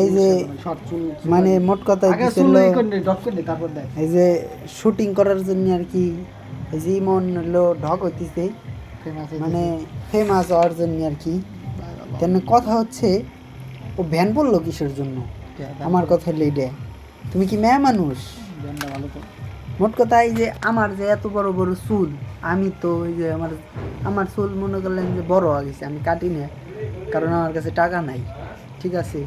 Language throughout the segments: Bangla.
এই যে মানে মোট কথা এই যে শুটিং করার জন্য আর কি এই যে ইমন হলো ঢক হইতেছে। মানে ফেমাস হওয়ার জন্য আর কি। তেন কথা হচ্ছে ও ভ্যান বলল কিসের জন্য? আমার কথা হলো এইটা তুমি কি মেয়ে মানুষ? মোট কথা এই যে আমার যে এত বড় বড় চুল আমি তো ওই যে আমার আমার চুল মনে করলেন যে বড় হয়ে গেছে আমি কাটি না কারণ আমার কাছে টাকা নাই। ঠিক আছে।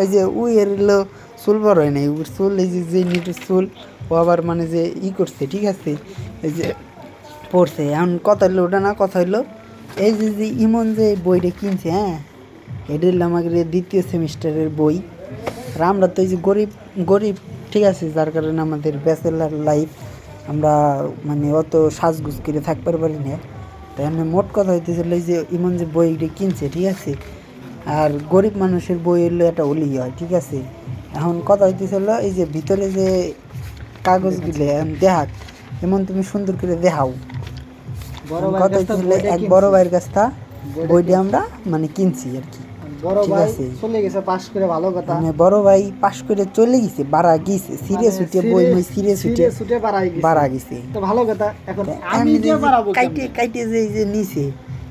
ওই যে উই এর চুল বড় হয় নাই ওর চুল এই যে যে নিটের চুল ও আবার মানে যে ই করছে ঠিক আছে? এই যে পড়ছে। এখন কথা হইল ওটা না কথা হইল এই যে যে ইমন যে বইটা কিনছে হ্যাঁ? এটা হলো আমাদের দ্বিতীয় সেমিস্টারের বই। আর আমরা তো এই যে গরিব গরিব ঠিক আছে? যার কারণে আমাদের ব্যাচেলার লাইফ আমরা মানে অত সাজগুজ করে থাকতে পারি না। তাই আমি মোট কথা হইতেছিল এই যে ইমন যে বই কিনছে ঠিক আছে? আর গরিব মানুষের বই হলে একটা অলি হয় ঠিক আছে? এখন কথা হইতেছিল এই যে ভিতরে যে কাগজগুলো দেখাক। এমন তুমি সুন্দর করে দেখাও। কথা হইতেছিল এক বড় ভাইয়ের কাছ থেকে বইটি আমরা মানে কিনছি আর কি। বড় ভাই। চলে গেছে পাস করে ভালো কথা। মানে বড় ভাই পাশ করে চলে গেছে বাড়া গেছে সিরিয়াস মানে উঠে বই মই সিরিয়াস উঠে গেছে। বাড়া গেছে। তো ভালো কথা এখন আমি যে বাড়াবো কাইটে? কাইটে যে যে নিছে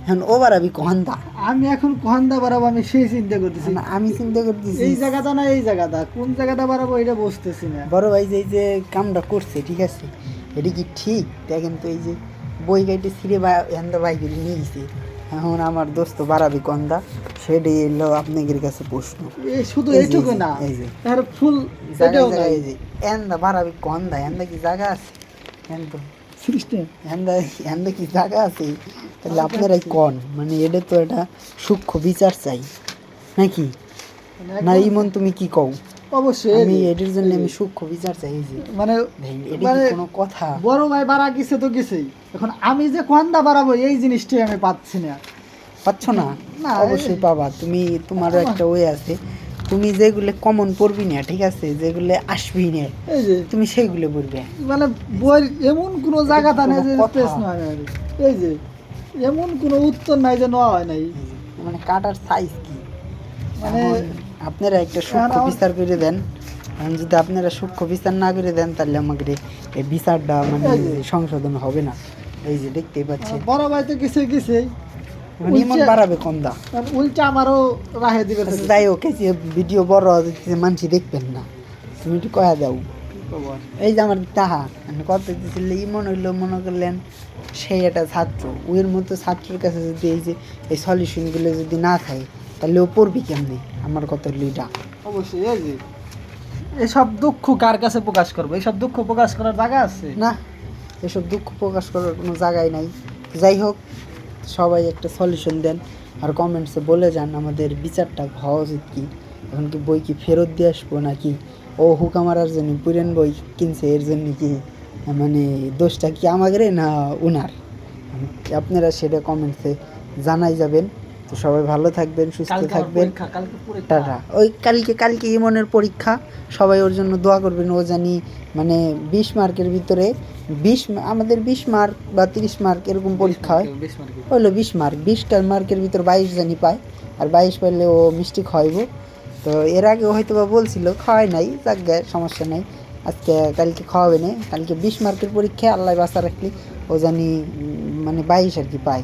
এখন ও বাড়াবি কহান্দা? আমি এখন কোহান্দা বাড়াবো আমি সেই চিন্তা করতেছি। না, আমি চিন্তা করতেছি। এই জায়গাটা না এই জায়গাটা। কোন জায়গাটা বাড়াবো এটা বুঝতেছি না। বড় ভাই যে এই যে কামটা করছে ঠিক আছে এটা কি ঠিক? দেখেন তো এই যে বই গাইতে ছিঁড়ে বা ভাই করে নিয়ে গেছে। এখন আমার দোস্ত বাড়াবি কন্দা সেটাই এলো আপনাদের কাছে প্রশ্ন। এই শুধু এইটুকু না এই যে। আর ফুল এটাও জায়গায় এই যে এন্দা বাড়াবি কন্দা এন্দা কি জায়গা আছে? এন্দ। সিস্টেম এন্দা এন্দা কি জায়গা আছে? তাহলে আপনারাই কন? মানে এটা তো একটা সূক্ষ্ম বিচার চাই। নাকি? না ইমন তুমি কি কও? অবশ্যই আমি এটির জন্য আমি। সূক্ষ্ম বিচার চাই এই যে। মানে মানে কোনো কথা। বড় ভাই বাড়া গেছে তো গেছেই। এখন আমি যে কোয়ান্দা বাড়াবো এই জিনিসটাই আমি পাচ্ছি না। পাচ্ছ না? না, অবশ্যই পাবা। তুমি তোমারও একটা ওয়ে আছে। তুমি যেগুলো কমন পড়বি না ঠিক আছে? যেগুলো আসবি না তুমি সেগুলো পড়বে। মানে বই এমন কোনো জায়গাটা নেই যে এই যে এমন কোনো উত্তর নাই যে নেওয়া হয় নাই মানে কাটার সাইজ কি? মানে আপনারা একটা সূক্ষ্ম বিচার করে দেন। এখন যদি আপনারা সূক্ষ্ম বিচার না করে দেন তাহলে আমাকে এই বিচারটা মানে সংশোধন হবে না। এই যে দেখতেই পাচ্ছি বড় ভাই তো গেছে গেছেই মানে বাড়াবে কম দা? উল্টা আমারও রাহে দিবে আচ্ছা, যাই হোক এই যে ভিডিও বড় মানুষ দেখবেন না। তুমি একটু কয়া দাও। এই যে আমার তাহা কত হইল মনে করলেন সেই একটা ছাত্র। ওর মতো ছাত্রের কাছে যদি এই যে এই সলিউশনগুলো যদি না থাকে তাহলে ও পড়বি কেমনি? আমার কত লিডা অবশ্যই এই যে এসব দুঃখ কার কাছে প্রকাশ করব? এসব দুঃখ প্রকাশ করার জায়গা আছে? না এসব দুঃখ প্রকাশ করার কোনো জায়গাই নাই। যাই হোক সবাই একটা সলিউশন দেন আর কমেন্টসে বলে যান আমাদের বিচারটা হওয়া উচিত কি? এখন কি বই কি ফেরত দিয়ে আসব নাকি? ও হুকা মারার জন্য পুরেন বই কিনছে এর জন্য কি মানে দোষটা কি আমাদের না উনার? আপনারা সেটা কমেন্টসে জানাই যাবেন। তো সবাই ভালো থাকবেন সুস্থ থাকবেন। টাটা। ওই কালকে কালকে ইমনের পরীক্ষা। সবাই ওর জন্য দোয়া করবেন ও জানি মানে বিশ মার্কের ভিতরে বিশ আমাদের বিশ মার্ক বা তিরিশ মার্ক এরকম পরীক্ষা হয়। হলো বিশ মার্ক। বিশটা মার্কের ভিতর বাইশ জানি পায়। আর বাইশ পাইলে ও মিষ্টি খাওয়াইব। তো এর আগে হয়তো বা বলছিল খাওয়াই নাই যাক সমস্যা নাই। আজকে কালকে খাওয়াবে না। কালকে বিশ মার্কের পরীক্ষা আল্লাহ বাসা রাখলি ও জানি মানে বাইশ আর কি পায়।